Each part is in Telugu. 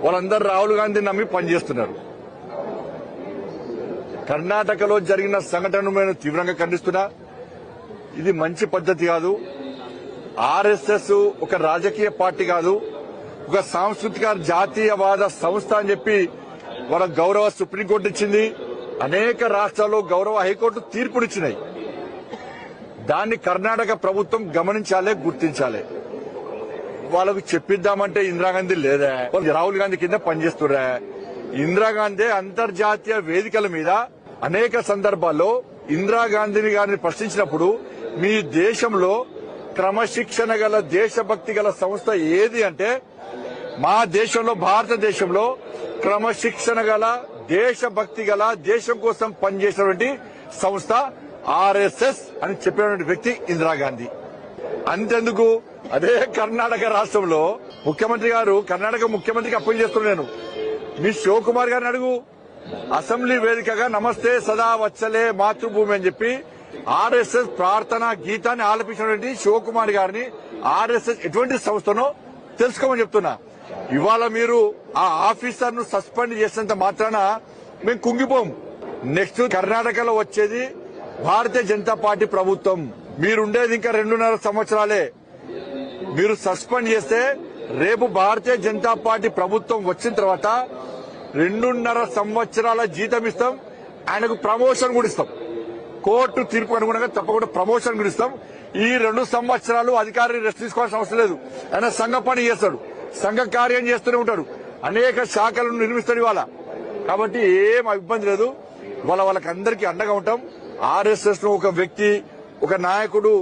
వాళ్ళందరూ రాహుల్ గాంధీ నమ్మి పనిచేస్తున్నారు. కర్ణాటకలో జరిగిన సంఘటనను నేను తీవ్రంగా ఖండిస్తున్నా. ఇది మంచి పద్ధతి కాదు. ఆర్ఎస్ఎస్ ఒక రాజకీయ పార్టీ కాదు. ఒక సాంస్కృతిక జాతీయవాద సంస్థ అని చెప్పి వాళ్ళ గౌరవ సుప్రీంకోర్టు ఇచ్చింది. అనేక రాష్ట్రాల్లో గౌరవ హైకోర్టు తీర్పునిచ్చినాయి దాన్ని కర్ణాటక ప్రభుత్వం గమనించాలే గుర్తించాలి. వాళ్ళకు చెప్పిద్దామంటే ఇందిరాగాంధీ లేదా. రాహుల్ గాంధీ కింద పనిచేస్తురా ఇందిరాగాంధీ అంతర్జాతీయ వేదికల మీద అనేక సందర్భాల్లో ఇందిరాగాంధీని గారిని ప్రశ్నించినప్పుడు మీ దేశంలో క్రమశిక్షణ గల దేశభక్తి గల సంస్థ ఏది అంటే మా దేశంలో భారతదేశంలో క్రమశిక్షణ గల దేశభక్తి గల దేశం కోసం పనిచేసినటువంటి సంస్థ ఆర్ఎస్ఎస్ అని చెప్పినటువంటి వ్యక్తి ఇందిరాగాంధీ అంతెందుకు? అదే కర్ణాటక రాష్ట్రంలో ముఖ్యమంత్రి గారు కర్ణాటక ముఖ్యమంత్రికి అప్పీల్ చేస్తున్నాను మీ శివకుమార్ గారిని అడుగు. అసెంబ్లీ వేదికగా నమస్తే సదా వచ్చలే మాతృభూమి అని చెప్పి ఆర్ఎస్ఎస్ ప్రార్థన గీతాన్ని ఆలపించినటువంటి శివకుమార్ గారిని ఆర్ఎస్ఎస్ ఎటువంటి సంస్థనో తెలుసుకోమని చెప్తున్నా. ఇవాళ మీరు ఆ ఆఫీసర్ను సస్పెండ్ చేసినంత మాత్రాన మేము కుంగిపోం. నెక్స్ట్ కర్ణాటకలో వచ్చేది భారతీయ జనతా పార్టీ ప్రభుత్వం. మీరుండేది ఇంకా రెండున్నర సంవత్సరాలే. మీరు సస్పెండ్ చేస్తే రేపు భారతీయ జనతా పార్టీ ప్రభుత్వం వచ్చిన తర్వాత రెండున్నర సంవత్సరాల జీతం ఇస్తాం ఆయనకు ప్రమోషన్ కూడా ఇస్తాం. కోర్టు తీర్పు అనుగుణంగా తప్పకుండా ప్రమోషన్ కూడా ఇస్తాం. ఈ రెండు సంవత్సరాలు అధికారిని రెస్ట్ తీసుకోవాల్సిన అవసరం లేదు. ఆయన సంఘ పని చేస్తాడు. సంఘ కార్యం చేస్తూనే ఉంటాడు. అనేక శాఖలను నిర్మిస్తాడు ఇవాళ. కాబట్టి ఏం ఇబ్బంది లేదు. ఇవాళ వాళ్ళకి అందరికీ అండగా ఉంటాం. ఆర్ఎస్ఎస్ ఒక వ్యక్తి ఒక నాయకుడు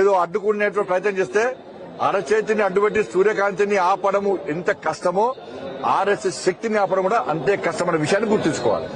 ఏదో అడ్డుకునేటువంటి ప్రయత్నం చేస్తే అరచేతిని అడ్డుపెట్టి సూర్యకాంతిని ఆపడము ఎంత కష్టమో ఆర్ఎస్ఎస్ శక్తిని ఆపడం కూడా అంతే కష్టమైన విషయాన్ని గుర్తుంచుకోవాలి.